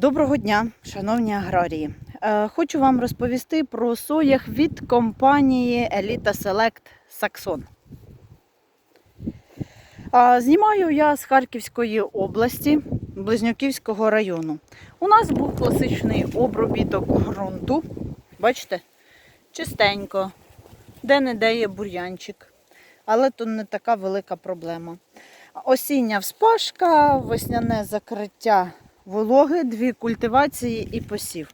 Доброго дня, шановні аграрії. Е, Хочу вам розповісти про соях від компанії Elita Select Saxon. А, Знімаю я з Харківської області, Близнюківського району. У нас був класичний обробіток ґрунту. Бачите? Чистенько, де-не-де є бур'янчик. Але то не така велика проблема. Осіння вспашка, весняне закриття вологи, дві культивації і посів.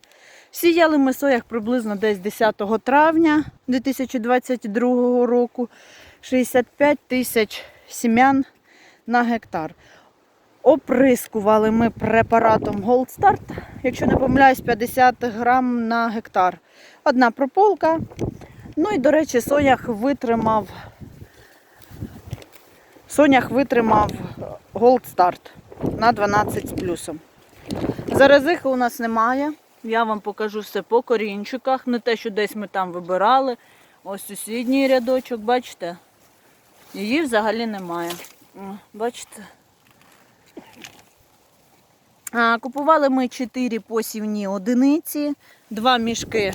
Сіяли ми соях приблизно десь 10 травня 2022 року. 65 тисяч сім'ян на гектар. Оприскували ми препаратом Gold Start, якщо не помиляюсь, 50 грам на гектар. Одна прополка. Ну і, до речі, соях витримав. Сонях витримав Gold Start на 12 з плюсом. Заразихи у нас немає. Я вам покажу все по корінчиках. Не те, що десь ми там вибирали. Ось сусідній рядочок, бачите? Її взагалі немає. Бачите? Купували ми 4 посівні одиниці, 2 мішки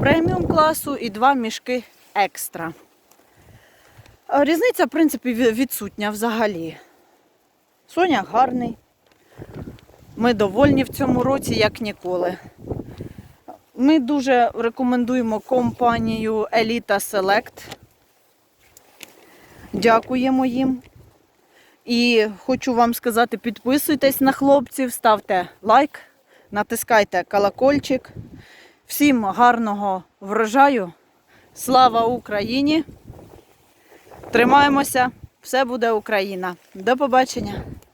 преміум класу і 2 мішки екстра. Різниця, в принципі, відсутня взагалі. Соня гарний. Ми довольні в цьому році, як ніколи. Ми дуже рекомендуємо компанію Elita Select. Дякуємо їм. І хочу вам сказати, підписуйтесь на хлопців, ставте лайк, натискайте колокольчик. Всім гарного врожаю. Слава Україні! Тримаємося! Все буде Україна! До побачення!